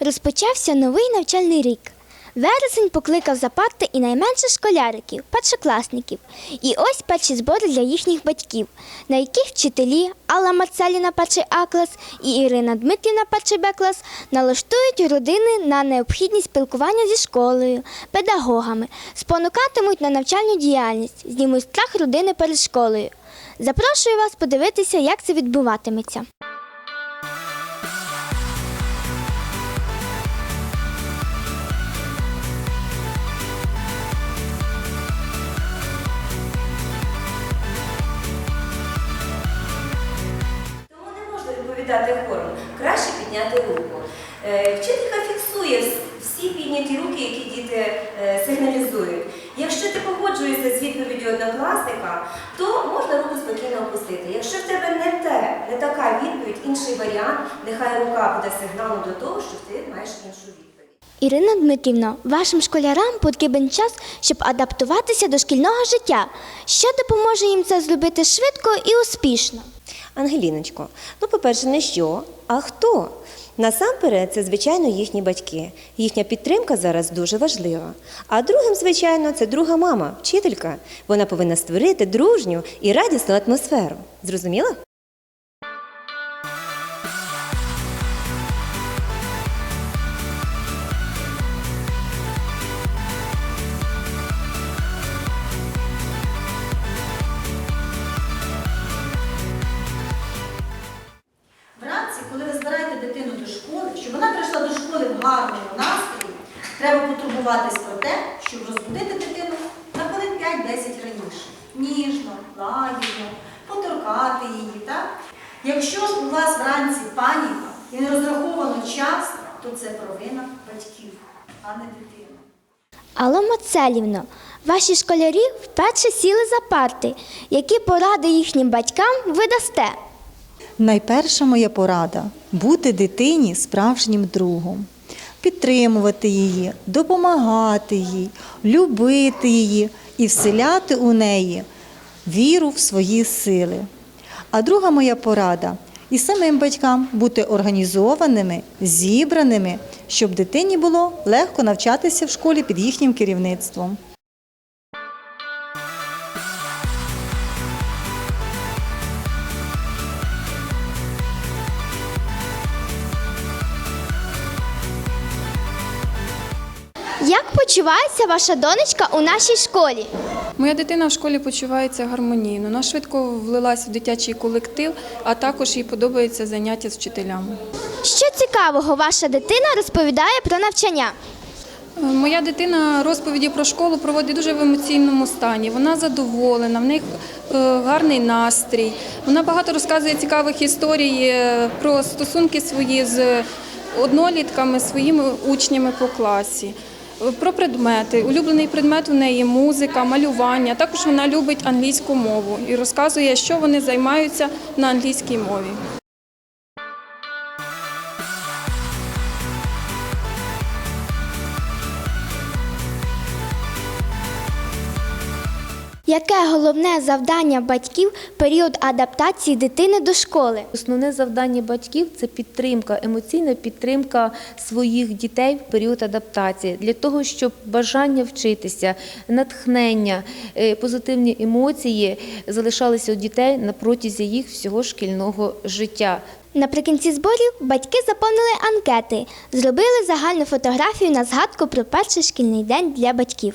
Розпочався новий навчальний рік. Вересень покликав за парти і найменше школяриків, першокласників. І ось перші збори для їхніх батьків, на яких вчителі Алла Марцеліна перший А клас і Ірина Дмитрівна перший Б клас налаштують родини на необхідність спілкування зі школою, педагогами, спонукатимуть на навчальну діяльність, знімуть страх родини перед школою. Запрошую вас подивитися, як це відбуватиметься. Відповідати хором. Краще підняти руку. Е, Вчителька фіксує всі підняті руки, які діти е, сигналізують. Якщо ти погоджуєшся з відповіддю однокласника, то можна руку спокійно опустити. Якщо в тебе не те, не така відповідь, інший варіант, нехай рука буде сигналом до того, що ти маєш іншу відповідь. Ірина Дмитрівна, вашим школярам потрібен час, щоб адаптуватися до шкільного життя. Що допоможе їм це зробити швидко і успішно? Ангеліночко, ну, по-перше, не що, а хто? Насамперед, це, звичайно, їхні батьки. Їхня підтримка зараз дуже важлива. А другим, звичайно, це друга мама, вчителька. Вона повинна створити дружню і радісну атмосферу. Зрозуміла? Вона прийшла до школи в гарному настрої, треба потурбуватись про те, щоб розбудити дитину на хвилин 5-10 раніше. Ніжно, лагідно, поторкати її, так? Якщо ж у вас вранці паніка і не розраховано час, то це провина батьків, а не дитини. Алла Мацелівно, ваші школярі вперше сіли за парти. Які поради їхнім батькам ви дасте? Найперша моя порада бути дитині справжнім другом, підтримувати її, допомагати їй, любити її і вселяти у неї віру в свої сили. А друга моя порада і самим батькам бути організованими, зібраними, щоб дитині було легко навчатися в школі під їхнім керівництвом. Як почувається ваша донечка у нашій школі? Моя дитина в школі почувається гармонійно. Вона швидко влилась в дитячий колектив, а також їй подобається заняття з вчителями. Що цікавого ваша дитина розповідає про навчання? Е, Моя дитина розповіді про школу проводить дуже в емоційному стані. Вона задоволена, в неї е, гарний настрій. Вона багато розказує цікавих історій е, про стосунки свої з однолітками, своїми учнями по класі. Про предмети. Улюблений предмет у неї музика, малювання. Також вона любить англійську мову і розказує, що вони займаються на англійській мові. Яке головне завдання батьків період адаптації дитини до школи? Основне завдання батьків це підтримка, емоційна підтримка своїх дітей в період адаптації для того, щоб бажання вчитися, натхнення, е, позитивні емоції залишалися у дітей на протязі їх всього шкільного життя. Наприкінці зборів батьки заповнили анкети, зробили загальну фотографію на згадку про перший шкільний день для батьків.